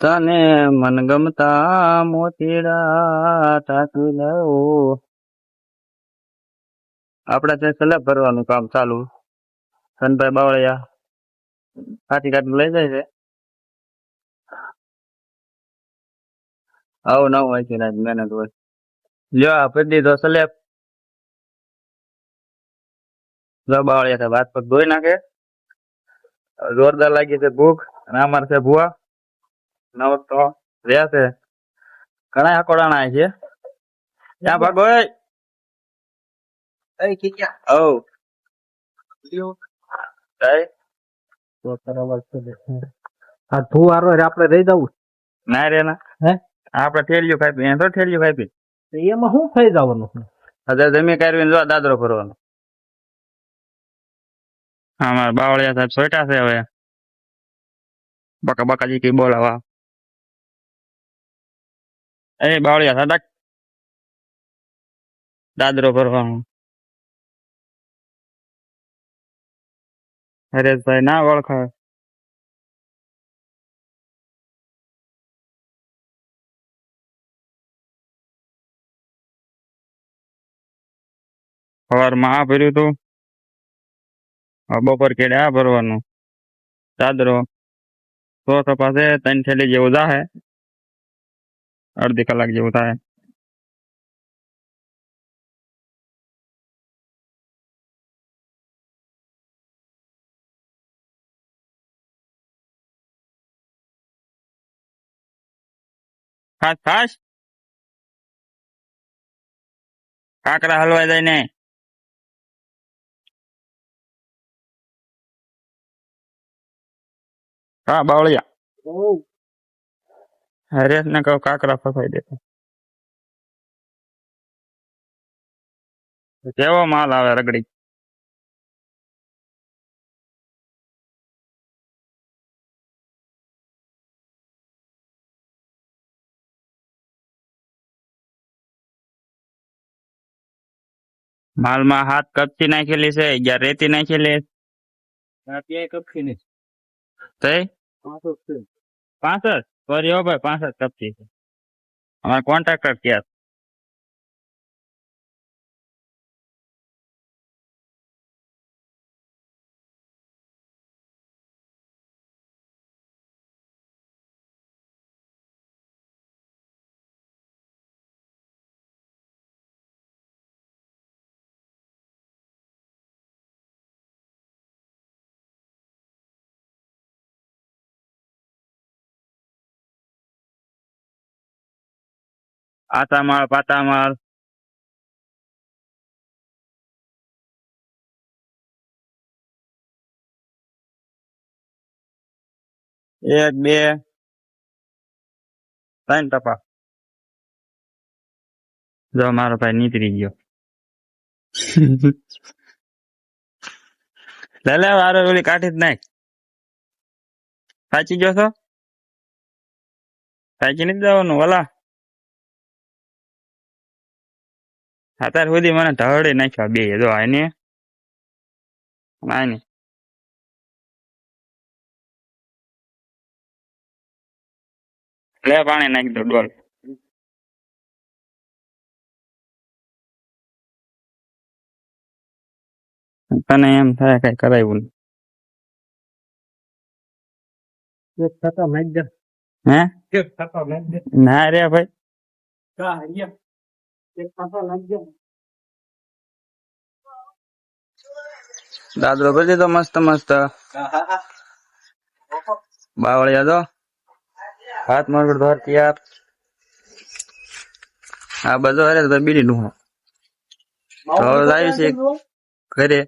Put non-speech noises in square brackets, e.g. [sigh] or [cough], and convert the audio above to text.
તને મનગમતા મોતીડા ટાંકી લઉં આપણા ત્યાં સલાબ ભરવાનું કામ ચાલુ સનભાઈ બાવળિયા હાથી કાઢી લઈ જાય છે આવું નવું હોય છે રાજ મહેનત હોય લ્યો ભરી દીધો સલેબ જો બાવળિયા સાહેબ હાથ પગ ધોઈ નાખે જોરદાર લાગી છે ભૂખ અને છે ભૂવા ના તો રે આતે કણે આકોડણા છે આ ભાગો એ એ કીયા ઓ દે તો તનો બસ આ ધુવારો આપણે રહી જાવું ના રે ના આપડે થેલીઓ ખાઈપી એ તો થેલીઓ ખાઈપી એમાં શું થઈ જવાનું હા જમે કારવીન જો દાદરો ભરવાનો આ માર બાવળિયા સાહેબ છોટ્યા છે હવે બકા બકાજી કે બોલાવા ඇයි බවල යසදක් දදරපරවාමු के भरवा दादरो चादरो तो तो पासे तन छेले जे उजा है अर्ध कलाक जो होता है फास्ट फास्ट काकड़ा हलवाई जाने हाँ बावलिया अरे न कहो का करा फसाई देखो केवो माल आवे रगड़ी माल मा हाथ कब ना खेली से या रेती ना खेली ना पिया कब खेली तो पांच सौ पांच सौ કર્યો ભાઈ પાંસઠ કપચી છે અમારા કોન્ટ્રાક્ટર ક્યાં આતામાળ પાતામાળ એક બે ત્રણ ટપા જો મારો ભાઈ નીતરી ગયો [laughs] લે વારો ઓલી કાઢી જ નાખ ફાચી ગયો છો સાચી નથી જવાનું ઓલા અત્યાર સુધી મને ઢળે નાખ્યા બે જો આને આને લે પાણી નાખી દો ડોલ તને એમ થાય કઈ કરાયું નહીં હે ના રે ભાઈ દાદરો કરી દીધો મસ્ત મસ્ત બાવળિયા તો હાથ મગર ધોર તૈયાર આ બધો હરે તો બીડી નું હવે લાવી છે ઘરે